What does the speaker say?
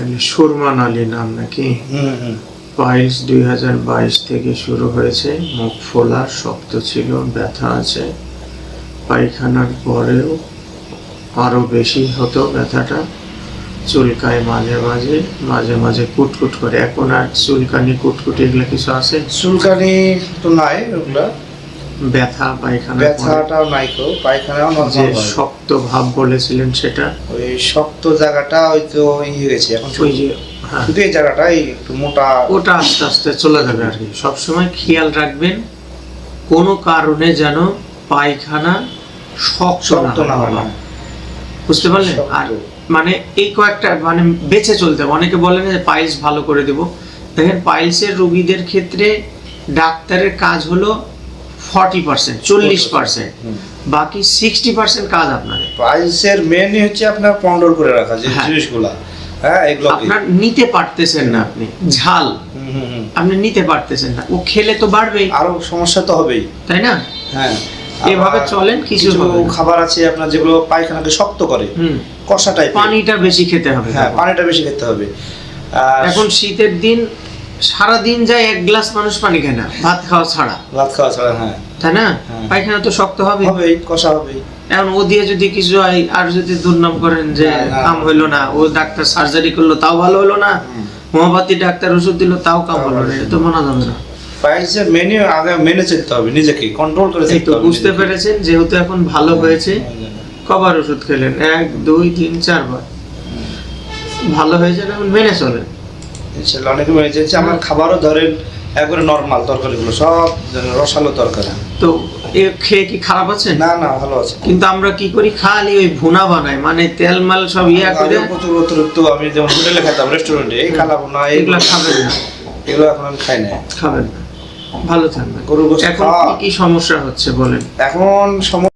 তাহলে সুরমান আলী নাম নাকি? পাইলস দুই হাজার বাইশ থেকে শুরু হয়েছে। মুখ ফোলা শক্ত ছিল ব্যথা আছে। পায়খানার পরেও আরও বেশি হতো ব্যথাটা। চুলকায় মাঝে মাঝে মাঝে মাঝে কুটকুট করে। এখন আর চুলকানি কুটকুট এগুলো কিছু আছে? চুলকানি তো নাই ওগুলা। ব্যথা পায়খানা ব্যথাটাও নাই তো পায়খানাও যে শক্ত ভাব বলেছিলেন সেটা? ওই শক্ত জায়গাটা হয়তো গেছে এখন ওই যে হ্যাঁ। শুধু এই জায়গাটাই একটু মোটা। ওটা আস্তে আস্তে চলে যাবে আর কি। সবসময় খেয়াল রাখবেন কোনো কারণে যেন পায়খানা শক্ত শক্ত না হয়। বুঝতে পারলেন? আর মানে এই কয়েকটা মানে বেঁচে চলতে হবে। অনেকে বলেন যে পাইলস ভালো করে দেব। দেখেন পাইলসের রোগীদের ক্ষেত্রে ডাক্তারের কাজ হলো ফর্টি পার্সেন্ট চল্লিশ পার্সেন্ট বাকি সিক্সটি পার্সেন্ট কাজ আপনাদের। পাইলসের মেনই হচ্ছে আপনার কন্ট্রোল করে রাখা যে হ্যাঁ। জিনিসগুলা। হ্যাঁ এগুলো আপনার নিতে পারতেছেন না আপনি ঝাল। আপনি নিতে পারতেছেন না ও খেলে তো বাড়বেই। আরও সমস্যা তো হবেই। তাই না? হ্যাঁ। এভাবে চলেন কিছু। খাবার আছে আপনার যেগুলো পায়খানাকে শক্ত করে কষা টাইপ পানিটা বেশি খেতে হবে হ্যাঁ পানিটা বেশি খেতে হবে। এখন শীতের দিন সারা দিন যায় এক গ্লাস মানুষ পানি খায় না ভাত খাওয়া ছাড়া। ভাত খাওয়া ছাড়া হ্যাঁ। তাই না? হ্যাঁ। পায়খানা তো শক্ত হবে হবেই কষা হবেই। এখন ও দিয়ে যদি কিছু হয় আর যদি দুর্নাম করেন যে। কাম হইল না ও ডাক্তার সার্জারি করল তাও ভালো হলো না? হোমিওপ্যাথি ডাক্তার ওষুধ দিল তাও কাম হলো না। এটা তো মানা যাবে না। পাইলসের মেনু আগে মেনে চলতে হবে নিজেকে কন্ট্রোল করে চলতে হবে বুঝতে পেরেছেন যেহেতু এখন ভালো হয়েছে কবার ওষুধ খেলেন এক দুই তিন চারবার। ভালো হয়েছে এখন মেনে চলেন। ইনশাল্লাহ অনেকে চলছে আমার খাবারও ধরেন একবারে নর্মাল তরকারিগুলো সব রসালো তরকারি। তো এ খেয়ে কি খারাপ আছে? না না ভালো আছে। কিন্তু আমরা কি করি? খালি ওই ভুনা বানাই মানে তেল মাল সব ইয়া করে প্রচুর অতিরিক্ত আমি যেমন হোটেলে খেতাম রেস্টুরেন্টে এই খালাবো না এগুলা খাবেন না। এগুলো এখন আমি খাই না খাবেন না। ভালো থাকবেন। গোশত এখন। কি সমস্যা হচ্ছে বলেন? এখন সময়